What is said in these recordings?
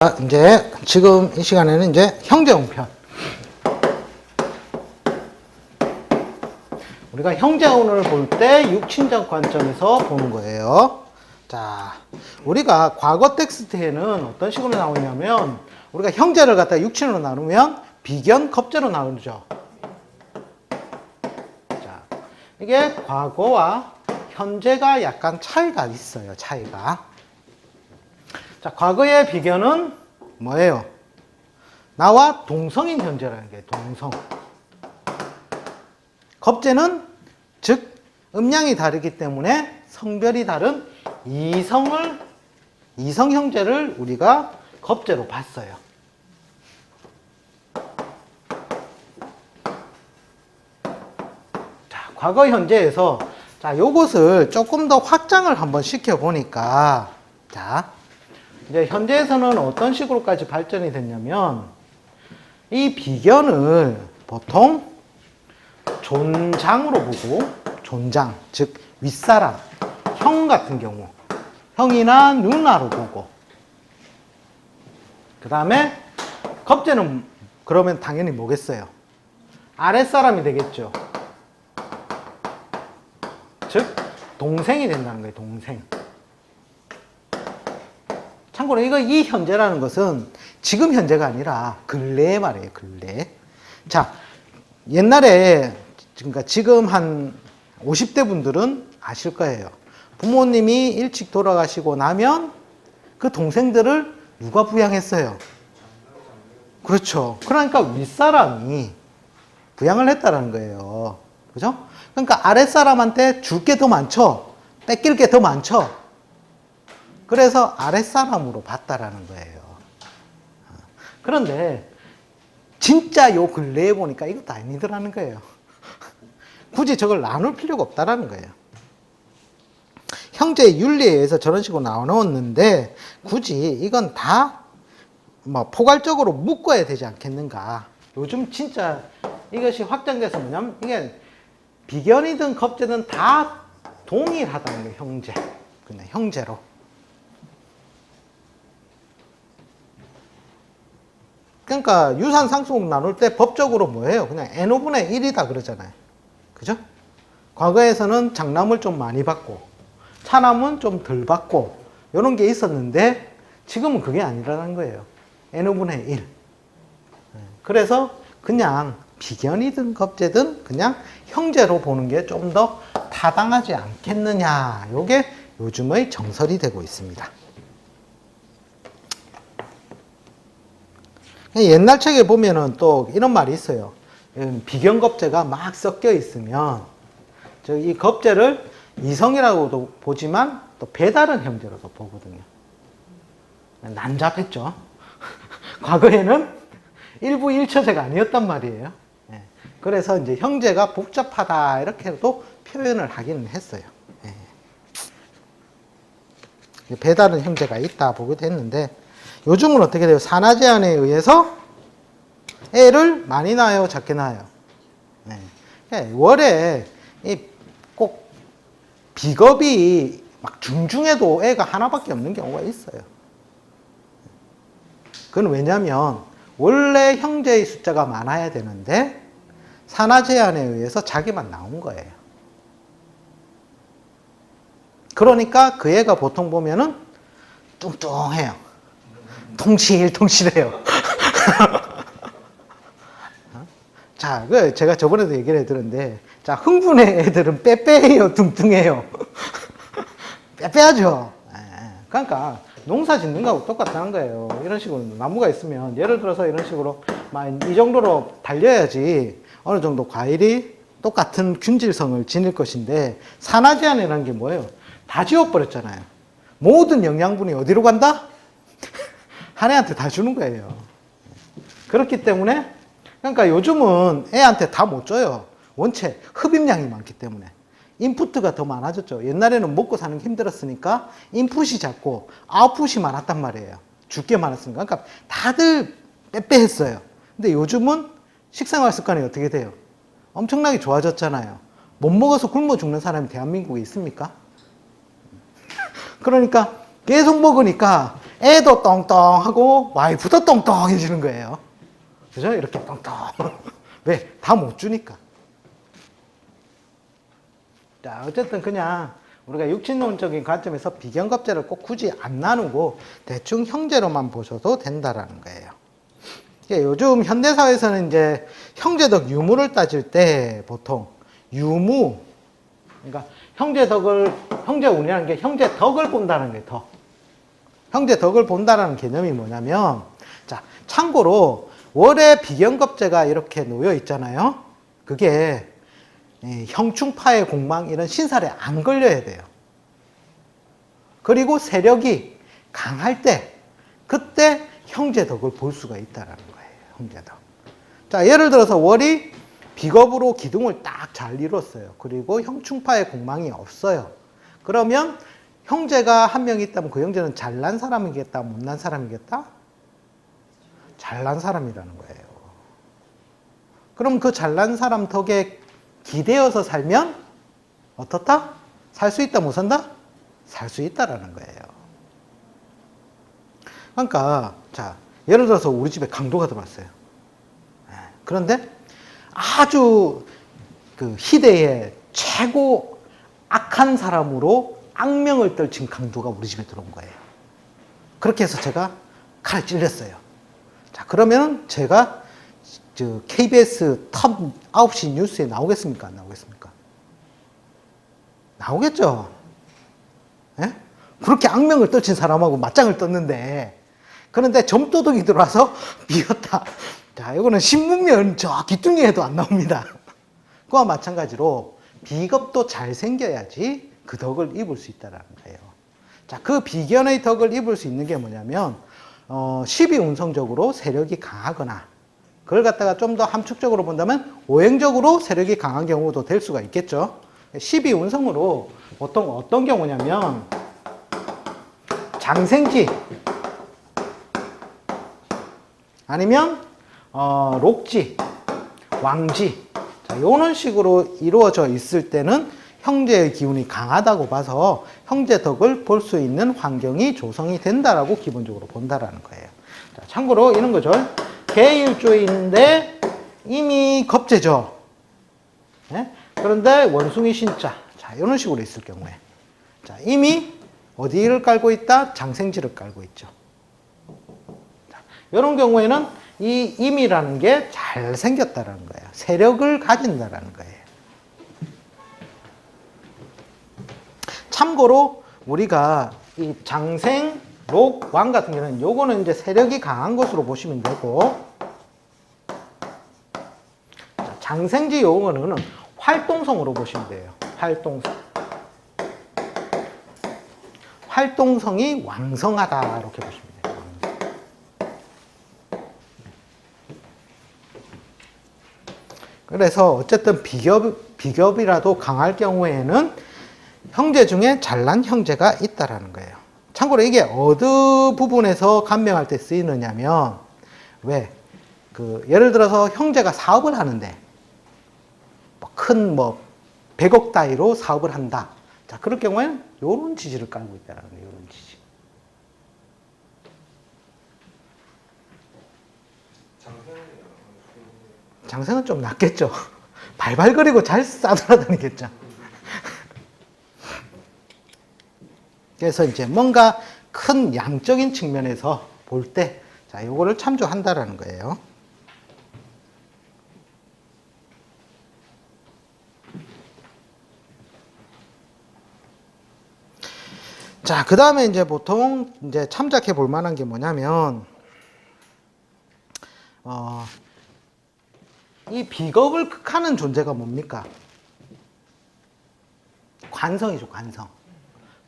자, 이제 지금 이 시간에는 이제 형제운편. 우리가 형제운을 볼 때 육친적 관점에서 보는 거예요. 자, 우리가 과거 텍스트에는 어떤 식으로 나오냐면 우리가 형제를 갖다 육친으로 나누면 비견, 겁제로 나누죠. 자, 이게 과거와 현재가 약간 차이가 있어요. 차이가. 자, 과거의 비견은 뭐예요? 나와 동성인 현재라는 게 동성. 겁제는 즉 음량이 다르기 때문에 성별이 다른 이성을 이성 형제를 우리가 겁제로 봤어요. 자, 과거 현재에서 자, 요것을 조금 더 확장을 한번 시켜 보니까 자, 이제 현재에서는 어떤 식으로까지 발전이 됐냐면 이 비견을 보통 존장으로 보고 존장 즉 윗사람 형 같은 경우 형이나 누나로 보고. 그 다음에 겁제는 그러면 당연히 뭐겠어요? 아랫사람이 되겠죠. 즉 동생이 된다는 거예요 동생 참고로 이거 이 현재라는 것은 지금 현재가 아니라 근래의 말이에요, 근래. 자, 옛날에 그러니까 지금 한 50대 분들은 아실 거예요. 부모님이 일찍 돌아가시고 나면 그 동생들을 누가 부양했어요? 그렇죠. 그러니까 윗사람이 부양을 했다라는 거예요. 그죠? 그러니까 아랫사람한테 줄 게 더 많죠? 뺏길 게 더 많죠? 그래서 아랫사람으로 봤다라는 거예요. 그런데 진짜 요 근래에 보니까 이것도 아니더라는 거예요. 굳이 저걸 나눌 필요가 없다라는 거예요. 형제 윤리에 의해서 저런 식으로 나눠놓는데 굳이 이건 다 뭐 포괄적으로 묶어야 되지 않겠는가. 요즘 진짜 이것이 확장돼서 뭐냐면 이게 비견이든 겁제든 다 동일하다는 거예요. 형제. 그냥 형제로. 그러니까 유산 상속 나눌 때 법적으로 뭐예요? 그냥 n분의 1이다 그러잖아요. 그죠? 과거에서는 장남을 좀 많이 받고 차남은 좀 덜 받고 이런 게 있었는데 지금은 그게 아니라는 거예요. n분의 1. 그래서 그냥 비견이든 겁제든 그냥 형제로 보는 게 좀 더 타당하지 않겠느냐. 요게 요즘의 정설이 되고 있습니다. 옛날 책에 보면은 또 이런 말이 있어요. 음, 비견겁제가 막 섞여 있으면 저이 겁제를 이성이라고도 보지만 또 배다른 형제로도 보거든요. 난잡했죠. 과거에는 일부 일처제가 아니었단 말이에요. 예. 그래서 이제 형제가 복잡하다 이렇게도 표현을 하기는 했어요. 예. 배다른 형제가 있다 보기도 했는데 요즘은 어떻게 돼요? 산하 제한에 의해서 애를 많이 낳아요, 작게 낳아요. 네. 예, 월에 꼭 비겁이 막 중중해도 애가 하나밖에 없는 경우가 있어요. 그건 왜냐면 원래 형제의 숫자가 많아야 되는데 산하 제한에 의해서 자기만 나온 거예요. 그러니까 그 애가 보통 보면은 뚱뚱해요. 통실통실해요. 자, 그 제가 저번에도 얘기를 해드렸는데, 자, 흥분의 애들은 빼빼해요, 뚱뚱해요. 빼빼하죠. 예, 그러니까 농사 짓는 거하고 똑같다는 거예요. 이런 식으로 나무가 있으면 예를 들어서 이런 식으로 막 이 정도로 달려야지 어느 정도 과일이 똑같은 균질성을 지닐 것인데 산화 제한이라는 게 뭐예요? 다 지워버렸잖아요. 모든 영양분이 어디로 간다? 한 애한테 다 주는 거예요. 그렇기 때문에 그러니까 요즘은 애한테 다 못 줘요. 원체 흡입량이 많기 때문에. 인풋가 더 많아졌죠. 옛날에는 먹고 사는 게 힘들었으니까 인풋이 작고 아웃풋이 많았단 말이에요. 줄게 많았으니까. 그러니까 다들 빼빼했어요. 근데 요즘은 식생활 습관이 어떻게 돼요? 엄청나게 좋아졌잖아요. 못 먹어서 굶어 죽는 사람이 대한민국에 있습니까? 그러니까 계속 먹으니까 애도 똥똥하고 와이프도 똥똥해지는 거예요. 그죠? 이렇게 똥똥. 왜? 다 못 주니까. 자, 어쨌든 그냥 우리가 육친론적인 관점에서 비경급제를 꼭 굳이 안 나누고 대충 형제로만 보셔도 된다라는 거예요. 요즘 현대사회에서는 이제 형제덕 유무를 따질 때 보통 유무, 그러니까 형제덕을, 형제운이라는 게 형제덕을 본다는 게 더. 형제 덕을 본다는 개념이 뭐냐면, 자, 참고로 월에 비경급제가 이렇게 놓여 있잖아요. 그게 이 형충파의 공망 이런 신살에 안 걸려야 돼요. 그리고 세력이 강할 때 그때 형제 덕을 볼 수가 있다라는 거예요. 형제 덕. 자, 예를 들어서 월이 비겁으로 기둥을 딱 잘 이뤘어요. 그리고 형충파의 공망이 없어요. 그러면 형제가 한 명 있다면 그 형제는 잘난 사람이겠다, 못난 사람이겠다? 잘난 사람이라는 거예요. 그럼 그 잘난 사람 덕에 기대어서 살면 어떻다? 살 수 있다, 못 산다? 살 수 있다라는 거예요. 그러니까 자 예를 들어서 우리 집에 강도가 들어왔어요. 예, 그런데 아주 그 희대의 최고 악한 사람으로 악명을 떨친 강도가 우리 집에 들어온 거예요. 그렇게 해서 제가 칼을 찔렸어요. 자 그러면 제가 저 KBS 탑 9시 뉴스에 나오겠습니까? 안 나오겠습니까? 나오겠죠. 예? 그렇게 악명을 떨친 사람하고 맞짱을 떴는데 그런데 점도둑이 들어와서 비었다. 자, 이거는 신문면 저 귀뚱이에도 안 나옵니다. 그와 마찬가지로 비겁도 잘 생겨야지 그 덕을 입을 수 있다는 거예요. 자, 그 비견의 덕을 입을 수 있는 게 뭐냐면 어, 12운성적으로 세력이 강하거나 그걸 갖다가 좀 더 함축적으로 본다면 오행적으로 세력이 강한 경우도 될 수가 있겠죠. 12운성으로 보통 어떤 경우냐면 장생지 아니면 어, 록지, 왕지 자, 이런 식으로 이루어져 있을 때는 형제의 기운이 강하다고 봐서 형제 덕을 볼 수 있는 환경이 조성이 된다라고 기본적으로 본다라는 거예요. 자, 참고로 이런 거죠. 개일조인데 이미 겁제죠. 예? 그런데 원숭이 신자. 자, 이런 식으로 있을 경우에. 자, 이미 어디를 깔고 있다? 장생지를 깔고 있죠. 자, 이런 경우에는 이 임이라는 게 잘 생겼다라는 거예요. 세력을 가진다라는 거예요. 참고로 우리가 이 장생, 록, 왕 같은 경우는 요거는 이제 세력이 강한 것으로 보시면 되고 자, 장생지 요거는 활동성으로 보시면 돼요. 활동성. 활동성이 왕성하다 이렇게 보시면 돼요. 그래서 어쨌든 비겹, 비겹이라도 강할 경우에는 형제 중에 잘난 형제가 있다라는 거예요. 참고로 이게 어느 부분에서 간명할 때 쓰이느냐면 왜? 그 예를 들어서 형제가 사업을 하는데 큰뭐 100억 단위로 사업을 한다. 자, 그럴 경우에는 요런 지지를 깔고 있다라는 거예요. 요런 지지. 장생은 좀 낫겠죠. 발발거리고 잘 싸돌아다니겠죠. 그래서 이제 뭔가 큰 양적인 측면에서 볼 때, 자, 요거를 참조한다라는 거예요. 자, 그 다음에 이제 보통 이제 참작해 볼 만한 게 뭐냐면, 어, 이 비겁을 극하는 존재가 뭡니까? 관성이죠, 관성.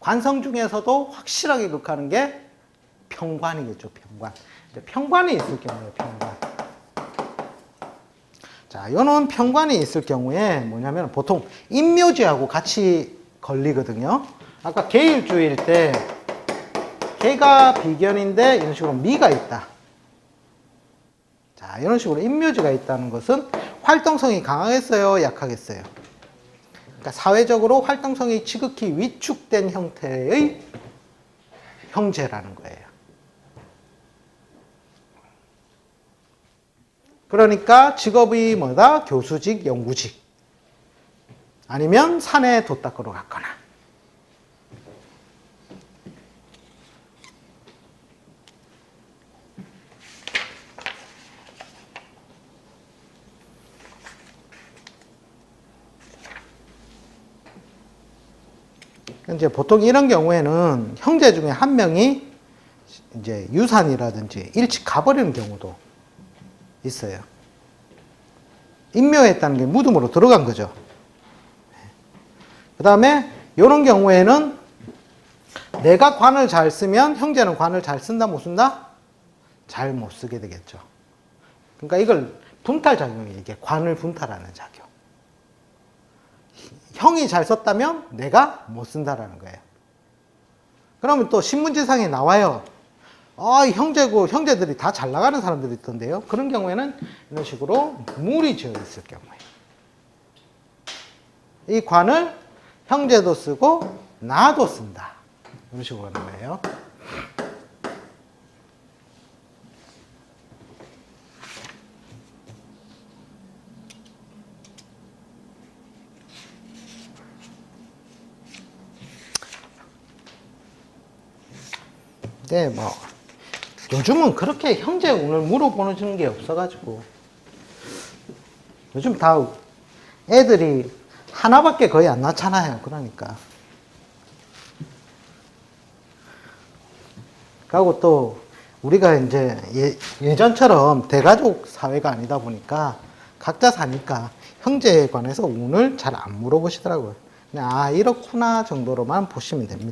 관성 중에서도 확실하게 극하는 게 평관이겠죠, 평관. 평관이 있을 경우에 평관. 자, 요는 평관이 있을 경우에 뭐냐면 보통 인묘지하고 같이 걸리거든요. 아까 개일주일 때 개가 비견인데 이런 식으로 미가 있다. 자, 이런 식으로 인묘지가 있다는 것은 활동성이 강하겠어요, 약하겠어요? 그러니까 사회적으로 활동성이 지극히 위축된 형태의 형제라는 거예요. 그러니까 직업이 뭐다? 교수직, 연구직. 아니면 사내 돗닦으러 갔거나. 이제 보통 이런 경우에는 형제 중에 한 명이 이제 유산이라든지 일찍 가버리는 경우도 있어요. 임묘했다는 게 무덤으로 들어간 거죠. 그 다음에 이런 경우에는 내가 관을 잘 쓰면 형제는 관을 잘 쓴다 못 쓴다? 잘 못 쓰게 되겠죠. 그러니까 이걸 분탈 작용이 이게 관을 분탈하는 작용. 형이 잘 썼다면 내가 못 쓴다라는 거예요. 그러면 또 신문지상에 나와요. 아, 형제고 형제들이 다 잘 나가는 사람들이 있던데요. 그런 경우에는 이런 식으로 물이 지어 있을 경우에 이 관을 형제도 쓰고 나도 쓴다. 이런 식으로 하는 거예요. 근데 뭐 요즘은 그렇게 형제 운을 물어보는 게 없어가지고 요즘 다 애들이 하나밖에 거의 안 낳잖아요. 그러니까. 그리고 또 우리가 이제 예, 예전처럼 대가족 사회가 아니다 보니까 각자 사니까 형제에 관해서 운을 잘 안 물어보시더라고요. 그냥 아 이렇구나 정도로만 보시면 됩니다.